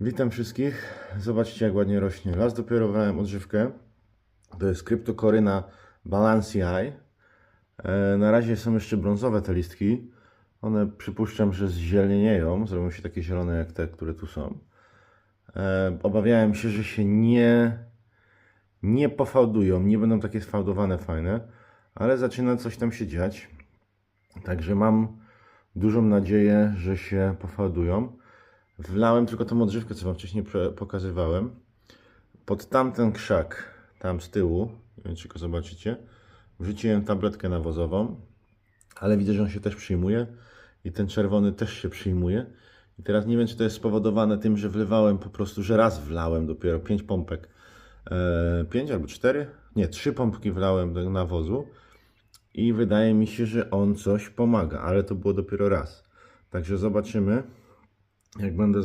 Witam wszystkich. Zobaczcie jak ładnie rośnie. Las dopiero wlałem odżywkę. To jest kryptokoryna Balancy Eye. E, Na razie są jeszcze brązowe te listki. One przypuszczam, że zzielenieją. Zrobią się takie zielone jak te, które tu są. E, Obawiałem się, że się nie, nie pofałdują. Nie będą takie sfałdowane fajne. Ale zaczyna coś tam się dziać. Także mam dużą nadzieję, że się pofałdują. Wlałem tylko tą odżywkę, co Wam wcześniej pokazywałem. Pod tamten krzak, tam z tyłu, nie wiem czy go zobaczycie, wrzuciłem tabletkę nawozową, ale widzę, że on się też przyjmuje i ten czerwony też się przyjmuje. I teraz nie wiem, czy to jest spowodowane tym, że wlewałem po prostu, że raz wlałem dopiero 5 pompek. 5 albo 4? Nie, 3 pompki wlałem do nawozu i wydaje mi się, że on coś pomaga, ale to było dopiero raz. Także zobaczymy, jak będę